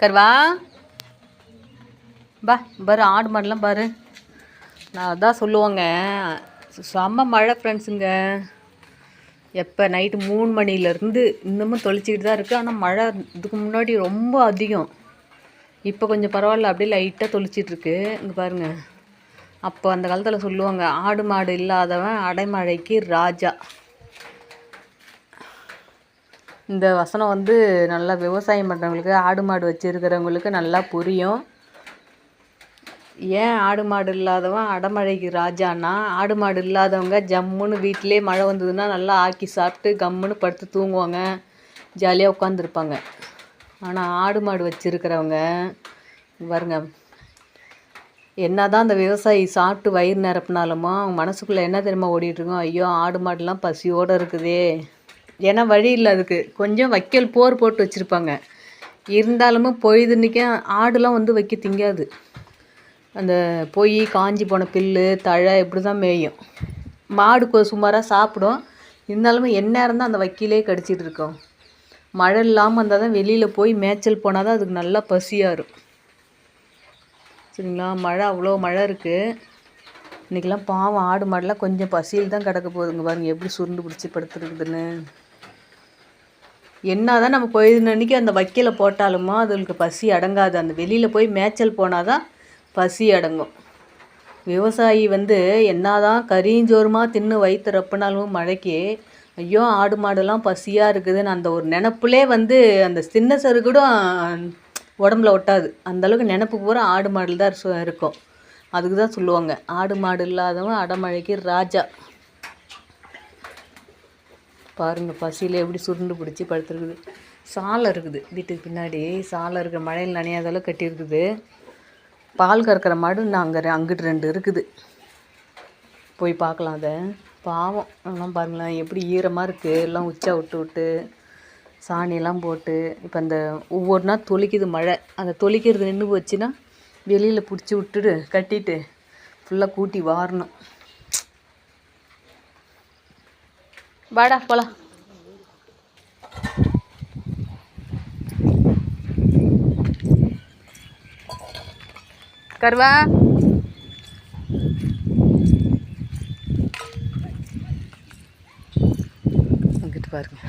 கருவா பா பாரு ஆடு மாடெலாம் பாரு. நான் அதான் சொல்லுவாங்க. செம்ம மழை ஃப்ரெண்ட்ஸுங்க எப்போ நைட்டு மூணு மணிலேருந்து இன்னமும் தொளிச்சிக்கிட்டு தான் இருக்குது ஆனால் மழை இதுக்கு முன்னாடி ரொம்ப அதிகம். இப்போ கொஞ்சம் பரவாயில்ல அப்படியே லைட்டாக தொளிச்சிட்ருக்கு இங்கே பாருங்கள் அப்போ அந்த காலத்தில் சொல்லுவாங்க ஆடு மாடு இல்லாதவன் அடைமழைக்கு ராஜா. இந்த வசனம் வந்து நல்லா விவசாயம் பண்ணுறவங்களுக்கு ஆடு மாடு வச்சுருக்கிறவங்களுக்கு நல்லா புரியும். ஏன் ஆடு மாடு இல்லாதவன் அடமழைக்கு ராஜான்னா? ஆடு மாடு இல்லாதவங்க ஜம்முன்னு வீட்டிலே மழை வந்ததுன்னா நல்லா ஆக்கி சாப்பிட்டு கம்முன்னு படுத்து தூங்குவாங்க. ஜாலியாக உட்காந்துருப்பாங்க ஆனால் ஆடு மாடு வச்சுருக்கிறவங்க பாருங்க என்னதான் அந்த விவசாயி சாப்பிட்டு வயிறு நிரப்பினாலுமோ அவங்க மனசுக்குள்ளே என்ன தெரியுமா ஓடிட்டுருக்கோம் ஐயோ ஆடு மாடுலாம் பசியோடு இருக்குதே. ஏன்னா வழி இல்லை அதுக்கு. கொஞ்சம் வைக்கல் போர் போட்டு வச்சுருப்பாங்க. இருந்தாலுமே பொழுதுன்னைக்கே ஆடுலாம் வந்து வைக்க திங்காது. அந்த பொய் காஞ்சி போன புல்லு தழை இப்படி தான் மேயும். மாடு சுமாராக சாப்பிடும். இருந்தாலுமே எந்நேரம் தான் அந்த வக்கீலே கடிச்சிட்டு இருக்கோம். மழை இல்லாமல் இருந்தால் தான் வெளியில் போய் மேய்ச்சல் போனால் தான் அதுக்கு நல்லா பசியாக இருக்கும் சரிங்களா? மழை அவ்வளோ மழை இருக்குது இன்றைக்கெல்லாம் பாவம் ஆடு மாடெலாம் கொஞ்சம் பசியில் தான் கிடக்க போகுதுங்க பாருங்கள் எப்படி சுருண்டு பிடிச்சி படுத்துருக்குதுன்னு. என்ன தான் நம்ம பொழுது அந்த வைக்கலை போட்டாலுமோ அதுகளுக்கு பசி அடங்காது. அந்த வெளியில் போய் மேய்ச்சல் போனால் தான் பசி அடங்கும். விவசாயி வந்து என்னதான் கரிஞ்சோறுமா தின்னு வயிற்று ரப்புனாலும் மழைக்கு ஐயோ ஆடு மாடுலாம் பசியாக இருக்குதுன்னு அந்த ஒரு நினப்புலே வந்து அந்த சின்ன சரு கூட உடம்புல ஒட்டாது. அந்தளவுக்கு நினப்பு பூரா ஆடு மாடல் தான் இருக்கும். அதுக்கு தான் சொல்லுவாங்க. ஆடு மாடு இல்லாதவன் அடமழைக்கு ராஜா. பாருங்கள் பசியில் எப்படி சுருண்டு பிடிச்சி படுத்துருக்குது. சாலை இருக்குது. வீட்டுக்கு பின்னாடி சாலை இருக்கிற மழையில் நனையாத அளவு கட்டியிருக்குது. பால் கறக்கிற மாடு நான் அங்கே அங்கிட்டு ரெண்டு இருக்குது. போய் பார்க்கலாம் அதை. பாவம். எல்லாம் பாருங்களேன் எப்படி ஈரமாக இருக்குது எல்லாம் உச்சா விட்டு விட்டு சாணியெல்லாம் போட்டு இப்போ அந்த ஒவ்வொரு நாள் தொளிக்குது மழை. அந்த தொளிக்கிறது நின்று போச்சுன்னா வெளியில் பிடிச்சி விட்டுட்டு கட்டிட்டு ஃபுல்லாக கூட்டி வாரணும். வாடா போலாம். கருவா. அங்கிட்டு பாருங்க.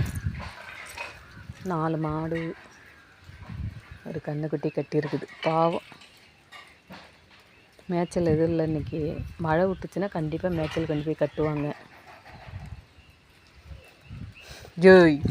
நாலு மாடு ஒரு கண்ணுக்குட்டி கட்டியிருக்குது. பாவம். மேய்ச்சல் எதுவும் இல்லை இன்னைக்கு. மழை விட்டுச்சுன்னா கண்டிப்பாக மேய்ச்சல் கொண்டு போய் கட்டுவாங்க. Joy.